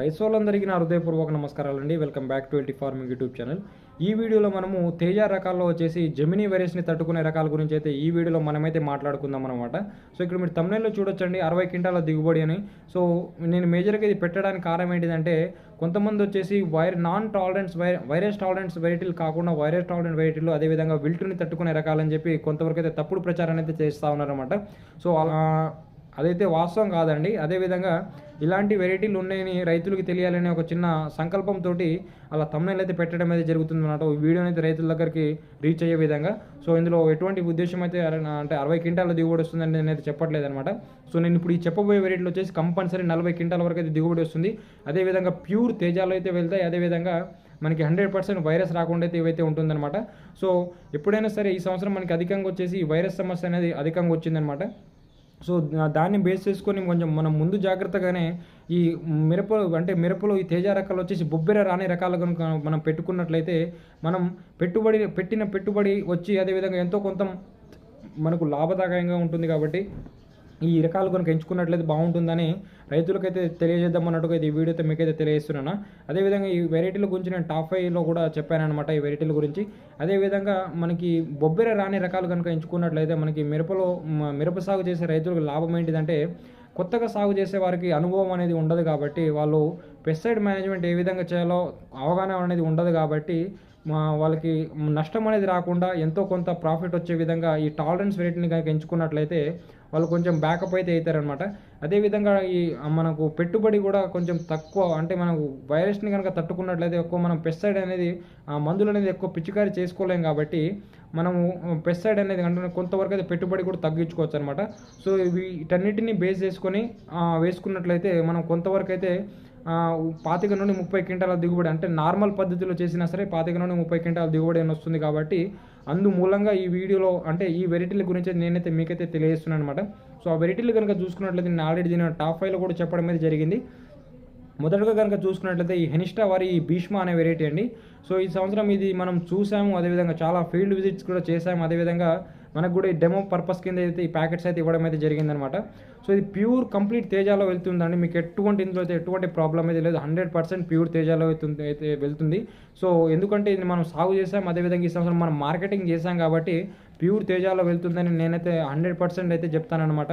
Rice నా హృదయపూర్వక నమస్కారాలండి. Welcome back to LT farming YouTube channel ఈ వీడియోలో మనము తేజ రకాల్లో వచ్చేసి జమినీ వైరస్ని తట్టుకునే రకాల గురించి అయితే ఈ వీడియోలో మనమైతే మాట్లాడుకుందాం అనమాట సో ఇక్కడ మీరు తమిళలో చూడొచ్చండి. అరవై క్వింటాల దిగుబడి అని. సో నేను మేజర్గా ఇది పెట్టడానికి కారణం ఏంటిదంటే కొంతమంది వచ్చేసి వైర్ నాన్ టాలరెన్స్ వై వైరస్ టాలరెన్స్ వెరైటీలు కాకుండా వైరస్ టాలరెంట్ వెరైటీలు అదేవిధంగా విల్టుని తట్టుకునే రకాలని చెప్పి కొంతవరకు అయితే తప్పుడు ప్రచారాన్ని అయితే చేస్తూ ఉన్నారన్నమాట. సో అలా అదైతే వాస్తవం కాదండి. అదేవిధంగా ఇలాంటి వెరైటీలు ఉన్నాయని రైతులకు తెలియాలనే ఒక చిన్న సంకల్పంతో అలా తమ్ముళ్ళు అయితే పెట్టడం అయితే జరుగుతుంది అన్నమాట ఈ వీడియోని అయితే రైతుల దగ్గరికి రీచ్ అయ్యే విధంగా. సో ఇందులో ఎటువంటి ఉద్దేశం అయితే అంటే అరవై క్వింటాల దిగుబడి వస్తుందని నేనైతే చెప్పట్లేదు అనమాట సో నేను ఇప్పుడు ఈ చెప్పబోయే వెరైటీలు వచ్చేసి కంపల్సరీ నలభై క్వింటాల వరకు అయితే దిగుబడి వస్తుంది. అదేవిధంగా ప్యూర్ తేజాలు అయితే వెళ్తాయి. అదేవిధంగా మనకి హండ్రెడ్ పర్సెంట్ వైరస్ రాకుండా అయితే ఇవైతే ఉంటుందన్నమాట. సో ఎప్పుడైనా సరే ఈ సంవత్సరం మనకి అధికంగా వచ్చేసి ఈ వైరస్ సమస్య అనేది అధికంగా వచ్చిందనమాట సో దాన్ని బేస్ చేసుకొని కొంచెం మనం ముందు జాగ్రత్తగానే ఈ మిరప అంటే మిరపలో ఈ తేజ రకాలు వచ్చేసి బొబ్బెర రాని రకాలు కనుక మనం పెట్టుకున్నట్లయితే మనం పెట్టుబడి పెట్టిన పెట్టుబడి వచ్చి అదేవిధంగా ఎంతో కొంత మనకు లాభదాయకంగా ఉంటుంది కాబట్టి ఈ రకాలు కనుక ఎంచుకున్నట్లయితే బాగుంటుందని రైతులకైతే తెలియజేద్దాం అన్నట్టుగా ఇది ఈ వీడియో అయితే మీకైతే తెలియజేస్తున్నాను. అదేవిధంగా ఈ వెరైటీల గురించి నేను టాప్ ఫైవ్లో కూడా చెప్పానమాట ఈ వెరైటీల గురించి. అదేవిధంగా మనకి బొబ్బెర రాని రకాలు కనుక ఎంచుకున్నట్లయితే మనకి మిరపలో మిరప సాగు చేసే రైతులకు లాభం ఏంటిదంటే కొత్తగా సాగు చేసే వారికి అనుభవం అనేది ఉండదు కాబట్టి వాళ్ళు పెస్టిసైడ్ మేనేజ్మెంట్ ఏ విధంగా చేయాలో అవగాహన అనేది ఉండదు కాబట్టి వాళ్ళకి నష్టం అనేది రాకుండా ఎంతో కొంత ప్రాఫిట్ వచ్చే విధంగా ఈ టాలరెన్స్ వెరైటీని కనుక ఎంచుకున్నట్లయితే వాళ్ళు కొంచెం బ్యాకప్ అయితే అవుతారనమాట అదేవిధంగా ఈ మనకు పెట్టుబడి కూడా కొంచెం తక్కువ అంటే మనకు వైరస్ని కనుక తట్టుకున్నట్లయితే ఎక్కువ మనం పెస్టిసైడ్ అనేది ఆ మందులు అనేది ఎక్కువ పిచికారీ చేసుకోలేం కాబట్టి మనము పెస్టైడ్ అనేది అంటే కొంతవరకు అయితే పెట్టుబడి కూడా తగ్గించుకోవచ్చు అనమాట సో వీటన్నిటిని బేస్ చేసుకొని వేసుకున్నట్లయితే మనం కొంతవరకు అయితే పాతిక నుండి ముప్పై క్వింటాల దిగుబడి అంటే నార్మల్ పద్ధతిలో చేసినా సరే పాతిక నుండి ముప్పై క్వింటాల దిగుబడి అని వస్తుంది కాబట్టి అందు మూలంగా ఈ వీడియోలో అంటే ఈ వెరైటీల గురించి నేనైతే మీకైతే తెలియజేస్తున్నాను అనమాట సో ఆ వెరైటీలు కనుక చూసుకున్నట్లయితే నేను ఆల్రెడీ దీని టాప్ ఫైవ్లో కూడా చెప్పడం అయితే జరిగింది. మొదటగా కనుక చూసుకున్నట్లయితే ఈ హెనిస్టా వారి ఈ భీష్మ అనే వెరైటీ అండి. సో ఈ సంవత్సరం ఇది మనం చూసాము అదేవిధంగా చాలా ఫీల్డ్ విజిట్స్ కూడా చేసాము అదేవిధంగా మనకు కూడా ఈ డెమో పర్పస్ కింద అయితే ఈ ప్యాకెట్స్ అయితే ఇవ్వడం అయితే జరిగిందనమాట సో ఇది ప్యూర్ కంప్లీట్ తేజాలో వెళ్తుందండి. మీకు ఎటువంటి ఇందులో అయితే ఎటువంటి ప్రాబ్లం అయితే లేదు. హండ్రెడ్ పర్సెంట్ ప్యూర్ తేజాలో వెళ్తుంది అయితే వెళ్తుంది. సో ఎందుకంటే ఇది మనం సాగు చేసాం అదేవిధంగా ఈ సంవత్సరం మనం మార్కెటింగ్ చేసాం కాబట్టి ప్యూర్ తేజాలో వెళ్తుందని నేనైతే హండ్రెడ్ పర్సెంట్ అయితే చెప్తానమాట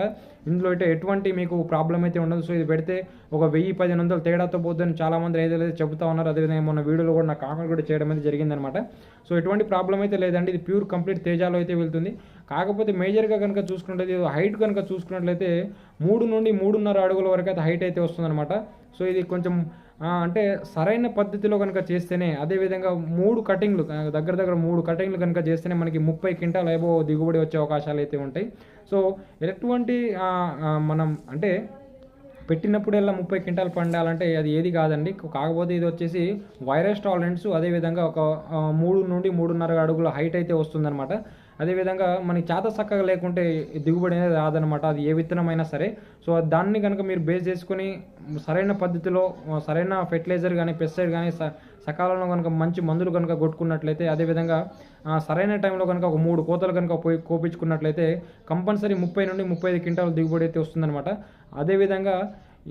ఇందులో అయితే ఎటువంటి మీకు ప్రాబ్లం అయితే ఉండదు. సో ఇది పెడితే ఒక వెయ్యి పదిహేను వందలు తేడాతో పోద్దని చాలామంది రైతులు అయితే చెబుతా ఉన్నారు. అదేవిధంగా మొన్న వీడియోలో కూడా నాకు కామెంట్ కూడా చేయడం అయితే జరిగిందనమాట సో ఎటువంటి ప్రాబ్లం అయితే లేదండి. ఇది ప్యూర్ కంప్లీట్ తేజాలో అయితే వెళ్తుంది. కాకపోతే మేజర్గా కనుక చూసుకున్నట్లయితే హైట్ కనుక చూసుకున్నట్లయితే మూడు నుండి మూడున్నర అడుగుల వరకు అయితే హైట్ అయితే వస్తుందన్నమాట. సో ఇది కొంచెం అంటే సరైన పద్ధతిలో కనుక చేస్తేనే అదేవిధంగా మూడు కటింగ్లు దగ్గర దగ్గర మూడు కటింగ్లు కనుక చేస్తేనే మనకి ముప్పై క్వింటాల్ ఏవో దిగుబడి వచ్చే అవకాశాలు అయితే ఉంటాయి. సో ఎటువంటి మనం అంటే పెట్టినప్పుడల్లా ముప్పై క్వింటాల్ పండాలంటే అది ఏది కాదండి. కాకపోతే ఇది వచ్చేసి వైరస్ టాలరెన్స్ అదేవిధంగా ఒక మూడు నుండి మూడున్నర అడుగుల హైట్ అయితే వస్తుందన్నమాట. అదేవిధంగా మనకి చేత చక్కగా లేకుంటే దిగుబడి అనేది రాదనమాట అది ఏ విత్తనమైనా సరే. సో దాన్ని కనుక మీరు బేస్ చేసుకొని సరైన పద్ధతిలో సరైన ఫెర్టిలైజర్ కానీ పెస్టిసైడ్ కానీ స సకాలంలో కనుక మంచి మందులు కనుక కొట్టుకున్నట్లయితే అదేవిధంగా సరైన టైంలో కనుక ఒక మూడు కోతలు కనుక పోయి కోపించుకున్నట్లయితే కంపల్సరీ ముప్పై నుండి ముప్పై ఐదు క్వింటాల దిగుబడి అయితే వస్తుందన్నమాట. అదేవిధంగా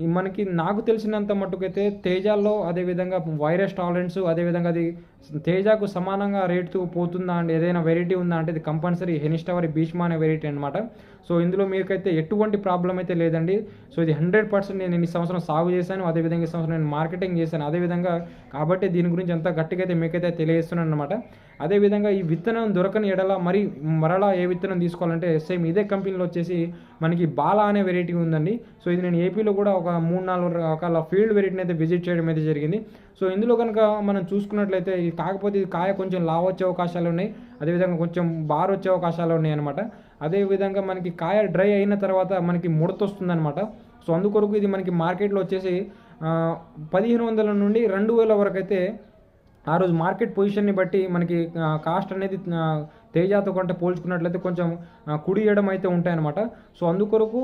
ఈ మనకి నాకు తెలిసినంత మట్టుకైతే తేజాల్లో అదేవిధంగా వైరస్ టాలరెన్స్ అదేవిధంగా అది తేజాకు సమానంగా రేటు పోతుందా అండి? ఏదైనా వెరైటీ ఉందా అంటే ఇది కంపల్సరీ హెనిస్టవరి భీష్మ అనే వెరైటీ అనమాట సో ఇందులో మీకైతే ఎటువంటి ప్రాబ్లం అయితే లేదండి. సో ఇది హండ్రెడ్ పర్సెంట్ నేను ఈ సంవత్సరం సాగు చేశాను. అదేవిధంగా ఈ సంవత్సరం నేను మార్కెటింగ్ చేశాను. అదేవిధంగా కాబట్టి దీని గురించి ఎంత గట్టిగా అయితే మీకైతే తెలియజేస్తున్నాను అనమాట అదేవిధంగా ఈ విత్తనం దొరకని ఎడల మరి మరలా ఏ విత్తనం తీసుకోవాలంటే సేమ్ ఇదే కంపెనీలో వచ్చేసి మనకి బాలా అనే వెరైటీ ఉందండి. సో ఇది నేను ఏపీలో కూడా ఒక మూడు నాలుగు రకాల ఫీల్డ్ వెరైటీని అయితే విజిట్ చేయడం అయితే జరిగింది. సో ఇందులో కనుక మనం చూసుకున్నట్లయితే ఇది కాకపోతే ఇది కాయ కొంచెం లావ్ వచ్చే అవకాశాలు ఉన్నాయి. అదేవిధంగా కొంచెం బార్ వచ్చే అవకాశాలు ఉన్నాయి అనమాట అదేవిధంగా మనకి కాయ డ్రై అయిన తర్వాత మనకి ముడత వస్తుందన్నమాట. సో అందుకొరకు ఇది మనకి మార్కెట్లో వచ్చేసి పదిహేను వందల నుండి రెండు వేల వరకు అయితే ఆ రోజు మార్కెట్ పొజిషన్ని బట్టి మనకి కాస్ట్ అనేది తేజాతో కంటే పోల్చుకున్నట్లయితే కొంచెం ఆ, కుడి అయితే ఉంటాయన్నమాట. సో అందుకొరకు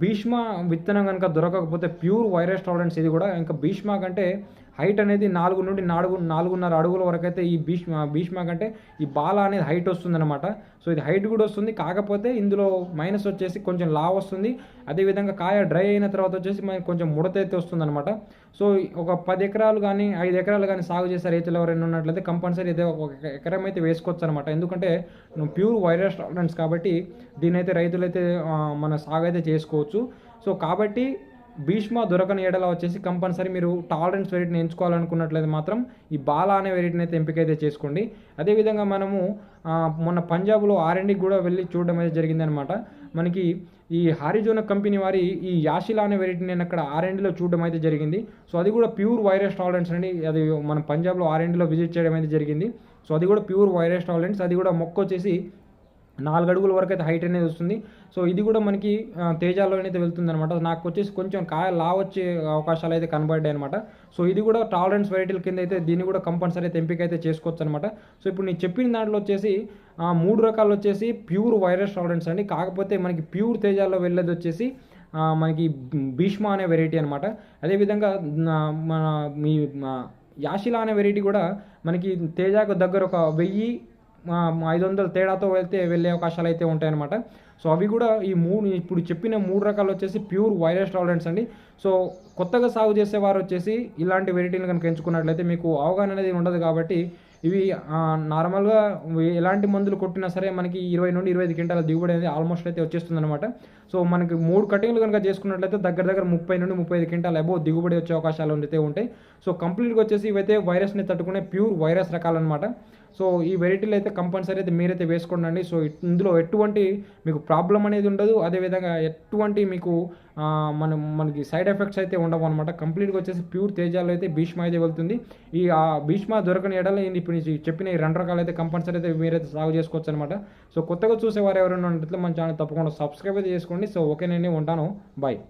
భీష్మ విత్తనం కనుక దొరకకపోతే ప్యూర్ వైరస్ టాలరెన్స్ ఇది కూడా. ఇంకా భీష్మ కంటే హైట్ అనేది నాలుగు నుండి నాలుగు నాలుగున్నర అడుగుల వరకు అయితే ఈ భీష్మ భీష్మ కంటే ఈ బాల అనేది హైట్ వస్తుందన్నమాట. సో ఇది హైట్ కూడా వస్తుంది. కాకపోతే ఇందులో మైనస్ వచ్చేసి కొంచెం లావ్ వస్తుంది. అదేవిధంగా కాయ డ్రై అయిన తర్వాత వచ్చేసి మనకి కొంచెం ముడత అయితే వస్తుందన్నమాట. సో ఒక పది ఎకరాలు కానీ ఐదు ఎకరాలు కానీ సాగు చేసే రైతులు ఎవరైనా ఉన్నట్లయితే కంపల్సరీ అయితే ఒక ఎకరం అయితే వేసుకోవచ్చు అనమాట ఎందుకంటే ప్యూర్ వైరస్ టాలరెన్స్ కాబట్టి దీనైతే రైతులైతే మన సాగు అయితే చేసుకోవచ్చు. సో కాబట్టి భీష్మ దొరకని ఏడల వచ్చేసి కంపల్సరీ మీరు టాలరెన్స్ వెరైటీని ఎంచుకోవాలనుకున్నట్లయితే మాత్రం ఈ బాలా అనే వెరైటీని అయితే ఎంపిక అయితే చేసుకోండి. అదేవిధంగా మనము మొన్న పంజాబ్లో ఆర్ఎండ్కి కూడా వెళ్ళి చూడడం అయితే జరిగిందనమాట మనకి ఈ హారిజోన కంపెనీ వారి ఈ యాషిలా అనే వెరైటీ నేను అక్కడ ఆర్ఎండ్లో చూడడం అయితే జరిగింది. సో అది కూడా ప్యూర్ వైరస్ టాలరెన్స్ అండి. అది మన పంజాబ్లో ఆర్ఎండ్లో విజిట్ చేయడం అయితే జరిగింది. సో అది కూడా ప్యూర్ వైరస్ టాలరెన్స్ అది కూడా మొక్క వచ్చేసి నాలుగు అడుగుల వరకు అయితే హైట్ అనేది వస్తుంది. సో ఇది కూడా మనకి తేజాలోనైతే తేజాలోనే అయితే వెళ్తుంది అనమాట నాకు వచ్చేసి కొంచెం కాయ లా వచ్చే అవకాశాలు అయితే కనబడ్డాయి అనమాట సో ఇది కూడా టాలరెన్స్ వెరైటీల కింద అయితే దీన్ని కూడా కంపల్సరీ అయితే ఎంపిక అయితే చేసుకోవచ్చు అనమాట సో ఇప్పుడు నేను చెప్పిన దాంట్లో వచ్చేసి మూడు రకాలు వచ్చేసి ప్యూర్ వైరస్ టాలరెన్స్ అండి. కాకపోతే మనకి ప్యూర్ తేజాల్లో వెళ్ళేది వచ్చేసి మనకి భీష్మ అనే వెరైటీ అనమాట అదేవిధంగా మన మీ యాషిలా అనే వెరైటీ కూడా మనకి తేజాకు దగ్గర ఒక వెయ్యి ఐదు వందల తేడాతో వెళ్తే వెళ్ళే అవకాశాలు అయితే ఉంటాయన్నమాట. సో అవి కూడా ఈ మూడు ఇప్పుడు చెప్పిన మూడు రకాలు వచ్చేసి ప్యూర్ వైరస్ టాలరెంట్స్ అండి. సో కొత్తగా సాగు చేసేవారు వచ్చేసి ఇలాంటి వెరైటీలు కనుక ఎంచుకున్నట్లయితే మీకు అవగాహన అనేది ఉండదు కాబట్టి ఇవి నార్మల్గా ఎలాంటి మందులు కొట్టినా సరే మనకి ఇరవై నుండి ఇరవై ఐదు క్వింటాల దిగుబడి అనేది ఆల్మోస్ట్ అయితే వచ్చేస్తుంది అనమాట సో మనకి మూడు కటింగ్లు కనుక చేసుకున్నట్లయితే దగ్గర దగ్గర ముప్పై నుండి ముప్పై ఐదు క్వింటాల అబో దిగుబడి వచ్చే అవకాశాలు అయితే ఉంటాయి. సో కంప్లీట్గా వచ్చేసి ఇవైతే వైరస్ని తట్టుకునే ప్యూర్ వైరస్ రకాలన్నమాట. సో ఈ వెరైటీలు అయితే కంపల్సరీ అయితే మీరైతే వేసుకోండి సో ఇందులో ఎటువంటి మీకు ప్రాబ్లం అనేది ఉండదు. అదేవిధంగా ఎటువంటి మీకు మనం మనకి సైడ్ ఎఫెక్ట్స్ అయితే ఉండవు అనమాట కంప్లీట్గా వచ్చేసి ప్యూర్ తేజాలో అయితే భీష్మ అయితే వెళ్తుంది. ఈ ఆ భీష్మ దొరకని ఎడల ఈ ఇప్పుడు చెప్పిన ఈ రెండు రకాలు అయితే కంపల్సరీ అయితే మీరైతే సాగు చేసుకోవచ్చు అనమాట సో కొత్తగా చూసేవారు ఎవరైనా ఉన్నట్లయితే మన ఛానల్ తప్పకుండా సబ్స్క్రైబ్ అయితే చేసుకోండి. సో ఓకే నేను ఉంటాను. బాయ్